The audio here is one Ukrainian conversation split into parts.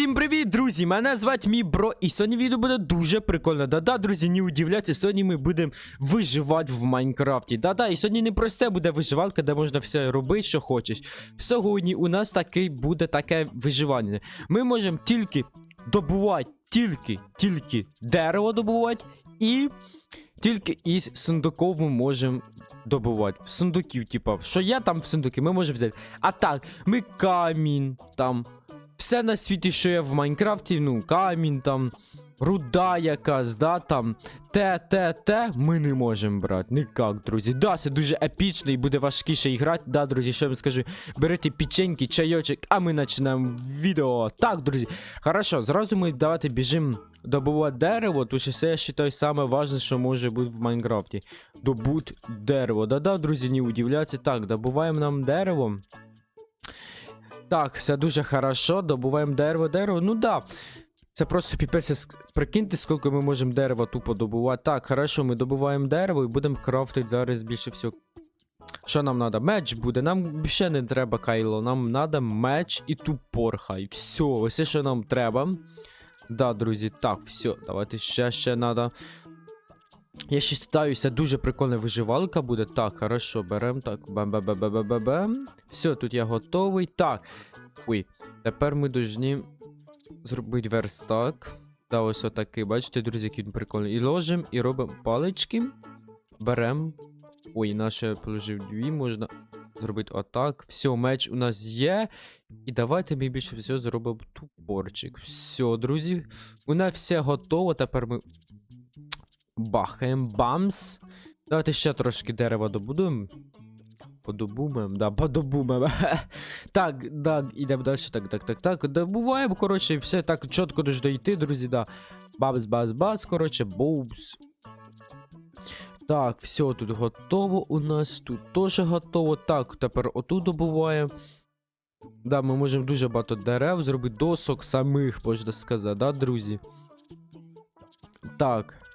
Всім привіт, друзі! Мене звати мій бро, і сьогодні відео буде дуже прикольно. Да-да, друзі, не удивляйтесь, сьогодні ми будемо виживати в Майнкрафті. Да-да, і сьогодні не просте буде виживалка, де можна все робити, що хочеш. Сьогодні у нас такий буде таке виживання. Ми можемо тільки добувати, тільки, тільки дерево добувати і тільки із сундуков ми можемо добувати. В сундуків, типа, що є там в сундуки, ми можемо взяти. А так, ми камінь там. Все на світі, що є в Майнкрафті, ну, камінь там, руда якась, да, там, те, те, те, ми не можемо брати. Ніяк, друзі. Да, це дуже епічно і буде важкіше грати. Да, друзі, що я вам скажу. Берете печеньки, чайочок, а ми починаємо відео. Так, друзі. Хорошо, зразу ми давайте біжимо добувати дерево, тому що це я вважаю саме важне, що може бути в Майнкрафті. Добуть дерево. Да-да, друзі, не удивляться. Так, добуваємо нам дерево. Так, все дуже хорошо, добуваємо дерево, дерево. Ну да. Це просто піпець, прикиньте, скільки ми можемо дерева тупо добувати. Так, хорошо, ми добуваємо дерево і будемо крафтити зараз більше всього. Що нам треба? Меч буде. Нам ще не треба кайло. Нам треба меч і тупор хай. Все, ось що нам треба. Да, друзі, так, все, давайте ще ще треба. Я ще стаюся, дуже прикольна виживалка буде. Так, хорошо, берем так. Бам-бам-бам-бам-бам-бам. Все, тут я готовий. Так. Ой, тепер ми повинні зробити верстак. Да, ось отакий. Бачите, друзі, який він прикольний. І ложимо, і робимо палички. Берем. Ой, наше положив дві, можна зробити отак. Все, меч у нас є. І давайте ми більше всього зробимо тупорчик. Все, друзі. У нас все готово. Тепер ми бахаємо бамс. Давайте ще трошки дерева добудуємо. Подобумаємо, да, подобумаємо. так, так, ідемо далі. Так, так, так, так. Добуваємо, коротше, все так чітко дуже дойти, друзі, да. Бабс, бац, бац, коротше, боубс. Так, все тут готово у нас, тут теж готово. Так, тепер отут добуваємо. Да, ми можемо дуже багато дерев зробити, досок самих, можна сказати, да, друзі? Так.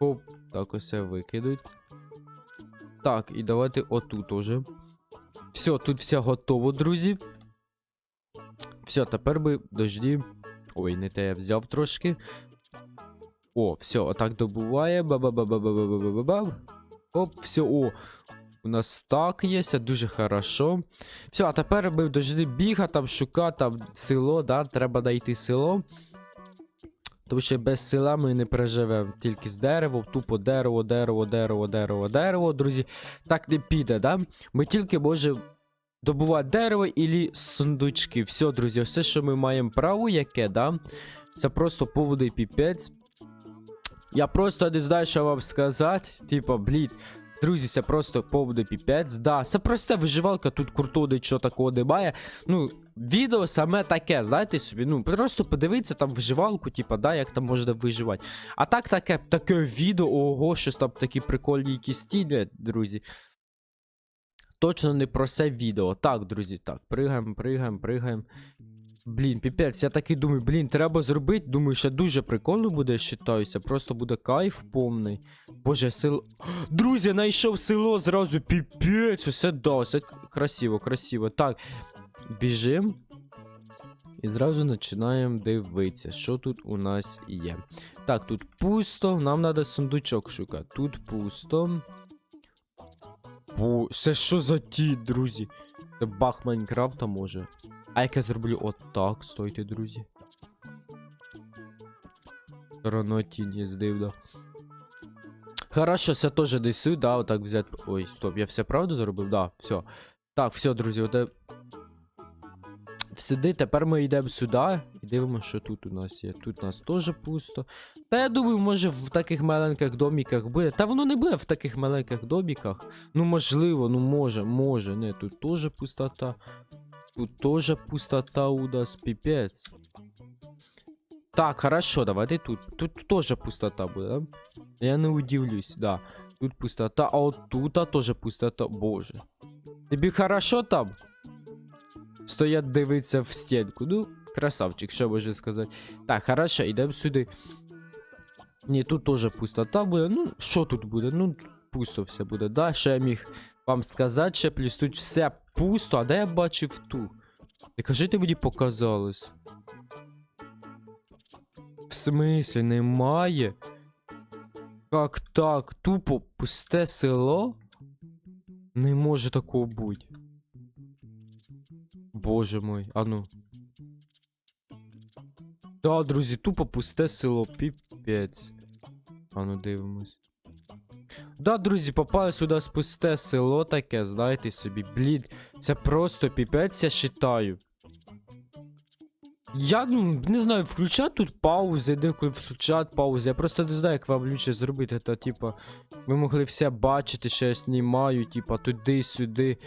Оп, так, ось викидуть. Так, і давайте отут уже. Все, тут все готово, друзі. Все, тепер би дожді. Ой, не те я взяв трошки. О, все, отак добуває. Ба-ба-ба-ба-ба-ба-ба-ба-ба. Оп, все, о. У нас так є, дуже хорошо. Все, а тепер би дожди біга, там шукати там село, да? Треба знайти село. Тому що без села ми не переживемо тільки з деревом, тупо дерево, дерево, дерево, дерево, дерево, друзі. Так не піде, да? Ми тільки можемо добувати дерево і сундучки. Все, друзі, все, що ми маємо право, яке, да? Це просто поводи піпець. Я просто не знаю, що вам сказати. Типа, блін. Друзі, це просто поводи піпець. Да, це проста виживалка, тут крутого що такого немає. Ну, відео саме таке, знаєте собі. Ну, просто подивіться там виживалку, типа, да, як там можна виживати. А так таке таке відео, ого, щось там такі прикольні якісь стілі, друзі. Точно не про це відео. Так, друзі, так, пригаємо, пригаємо, пригаємо. Блін, піпець, я такий думаю, блін, треба зробити. Думаю, ще дуже прикольно буде, я считаюся. Просто буде кайф повний. Боже, село. Друзі, знайшов село зразу піпець. Усе да, все красиво, красиво. Так, біжим. І зразу починаємо дивитися, що тут у нас є. Так, тут пусто, нам треба сундучок шукати. Тут пусто. Бо, це що за ті, друзі? Це баг Майнкрафта може. А як я зроблю отак, стойте, друзі. Сторона тіні здивно. Хорошо, це теж десь сюди, отак взяти. Ой, стоп, я все правду зробив? Да, все. Так, все, друзі, оте... Сюди, тепер ми йдемо сюди і дивимося, що тут у нас є. Тут у нас теж пусто. Та я думаю, може в таких маленьких доміках буде. Та воно не буде в таких маленьких доміках. Ну, можливо, ну може, може. Не, тут теж пустота. Тут теж пустота у нас, пипец. Так, хорошо, давайте тут. Тут тоже пустота буде, да? Я не удивлюсь, да. Тут пустота, а от тут теж пустота. Боже. Тобі хорошо там? Стоять дивиться в стінку. Ну, красавчик, що можу сказати. Так, хорошо, йдемо сюди. Ні, тут теж пустота буде. Ну, що тут буде? Ну, пусто все буде, да? Що я міг вам сказати, ще плюс тут все пусто, а де я бачив ту? Не кажи, ти мені показалось. В смислі, немає? Як так? Тупо пусте село? Не може такого бути. Боже мой, а ну. Да, друзі, тупо пусте село, піпець. А ну дивимось. Да, друзі, попали сюди з пусте село таке, знаєте собі, блін, це просто піпець, я считаю. Я ну, не знаю, включати тут паузи, де коли включати паузи. Я просто не знаю, як вам лучше зробити. Та, типа, ви могли все бачити, що я знімаю, типа, туди-сюди.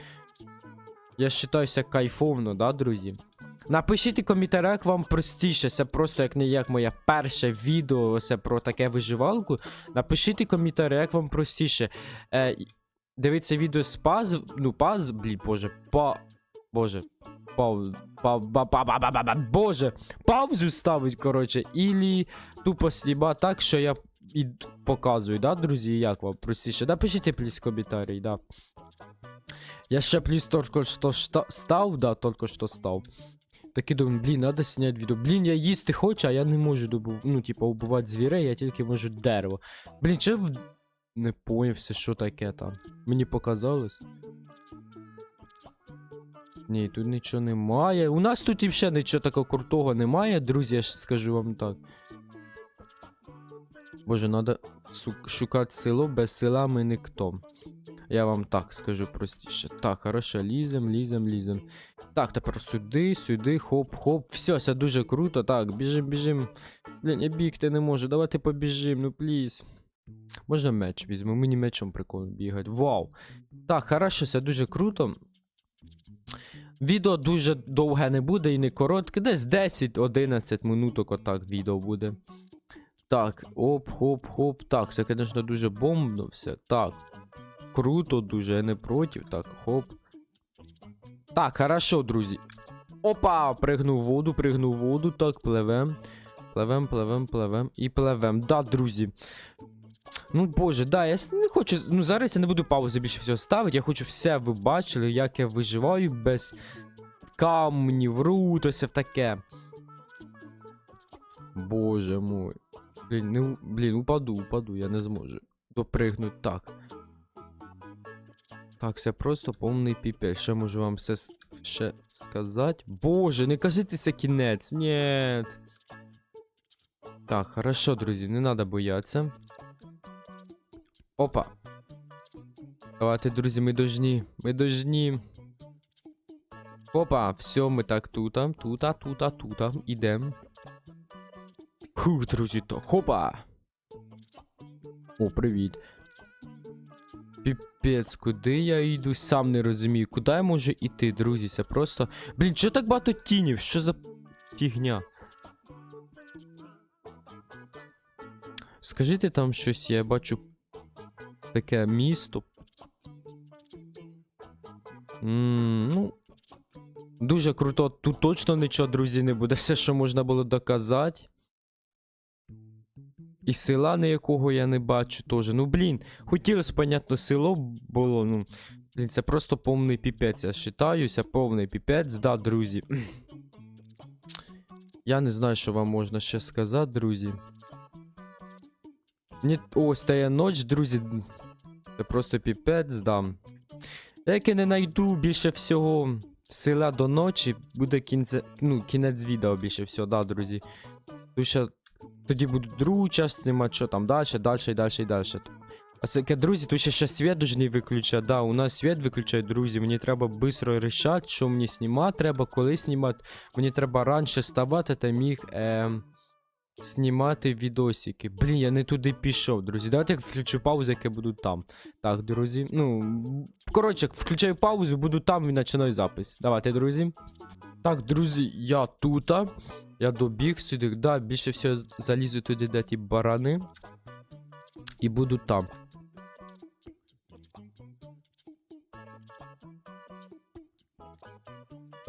Я вважаюся кайфовно, да, друзі? Напишіть у коментарях, як вам простіше, це просто як не як моє перше відео це про таке виживалку. Напишіть у коментарях, як вам простіше. Е, дивіться відео з паз, ну паз, блін, боже, па, боже, пау, па, па, па, па, па, па, боже, паузу ставить, коротше, ілі тупо сніма так, що я і показую, да, друзі, як вам простіше. Напишіть плюс коментарі, да. Я ще плюс только что став, да, только что став. Таки думаю, блін, надо снять відео. Блін, я їсти хочу, а я не можу добу... ну, типа, убивати звірей, я тільки можу дерево. Блін, чи в... не появся, що таке там. Мені показалось. Ні, тут нічого немає. У нас тут і ще нічого такого крутого немає, друзі, я ж скажу вам так. Боже, надо шукати село, без села ми ніхто. Я вам так скажу простіше. Так, хорошо, лізем, лізем, лізем. Так, тепер сюди, сюди, хоп, хоп. Все, все дуже круто. Так, біжим, біжим. Блін, я бігти не можу. Давайте побіжим, ну пліз. Можна меч візьму, мені мечом прикольно бігати. Вау. Так, хорошо, все дуже круто. Відео дуже довге не буде і не коротке. Десь 10-11 минуток отак відео буде. Так, оп, хоп, хоп. Так, це, звісно, дуже бомбно все. Так. Круто дуже, я не проти. Так, хоп. Так, хорошо, друзі. Опа! Пригнув воду, пригнув воду. Так, пливем. Пливем, пливем, пливем і пливем. Да, друзі. Ну, боже, да, я не хочу. Ну, зараз я не буду паузи більше всього ставити. Я хочу все ви бачили, як я виживаю без камнів, рут, ось таке. Боже мой. Блін, не, блін, упаду, упаду, я не зможу. Допригнуть так. Так, це просто повний піпель. Ще можу вам все ще сказати. Боже, не кажіть це кінець. Ні. Так, хорошо, друзі, не треба боятися. Опа. Давайте, друзі, ми дожні. Ми дожні. Опа, все, ми так тута, тута, тута, тута. Ідем. Фух, друзі, то хопа. О, привіт. Піпець, куди я йду, сам не розумію. Куди я можу іти, друзі? Це просто. Блін, чого так багато тінів? Що за фігня? Скажіть там щось, я бачу таке місто. М, ну. Дуже круто. Тут точно нічого, друзі, не буде. Все, що можна було доказати. І села ніякого я не бачу теж. Ну, блін, хотілося, понятно, село було. Ну, блін, це просто повний піпець. Я вважаюся, повний піпець, да, друзі. Я не знаю, що вам можна ще сказати, друзі. Мені... О, стає ноч, друзі. Це просто піпець, да. Як я не знайду більше всього села до ночі, буде кінце... ну, кінець відео більше всього, да, друзі. Тому що тоді буду другу частину знімати, що там далі, далі і далі далі. А таке, друзі, тут ще, ще світ должны виключати. Да, у нас світ виключають, друзі. Мені треба швидко рішати, що мені знімати треба, коли знімати. Мені треба раніше ставати та міг ем, знімати відосики. Блін, я не туди пішов, друзі. Давайте я включу паузу, яке буду там. Так, друзі. Ну, коротше, включаю паузу, буду там і починаю запис. Давайте, друзі. Так, друзі, я тута. Я добіг сюди, да, більше всього залізу туди, де ті барани. І буду там.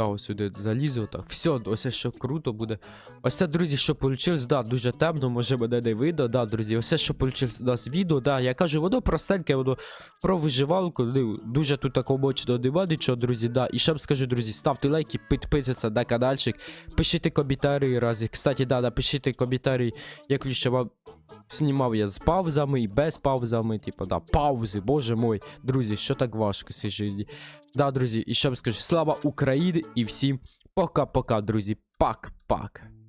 Та сюди залізу, так. Все, ось що круто буде. Ось це, друзі, що вийшло, да, дуже темно, може мене не видно, да, друзі. Ось що вийшло у нас відео, да, я кажу, воно простеньке, воно про виживалку, ну, дуже тут такого мощного нема нічого, друзі, да. І ще вам скажу, друзі, ставте лайки, підписуйтесь на каналчик, пишіть коментарі разі. Кстати, да, напишіть коментарі, як лише вам знімав я з паузами і без паузами, типу, да, паузи, боже мой, друзі, що так важко цій житті. Да, друзі, і ще вам скажу, слава Україні і всім пока-пока, друзі, пак-пак.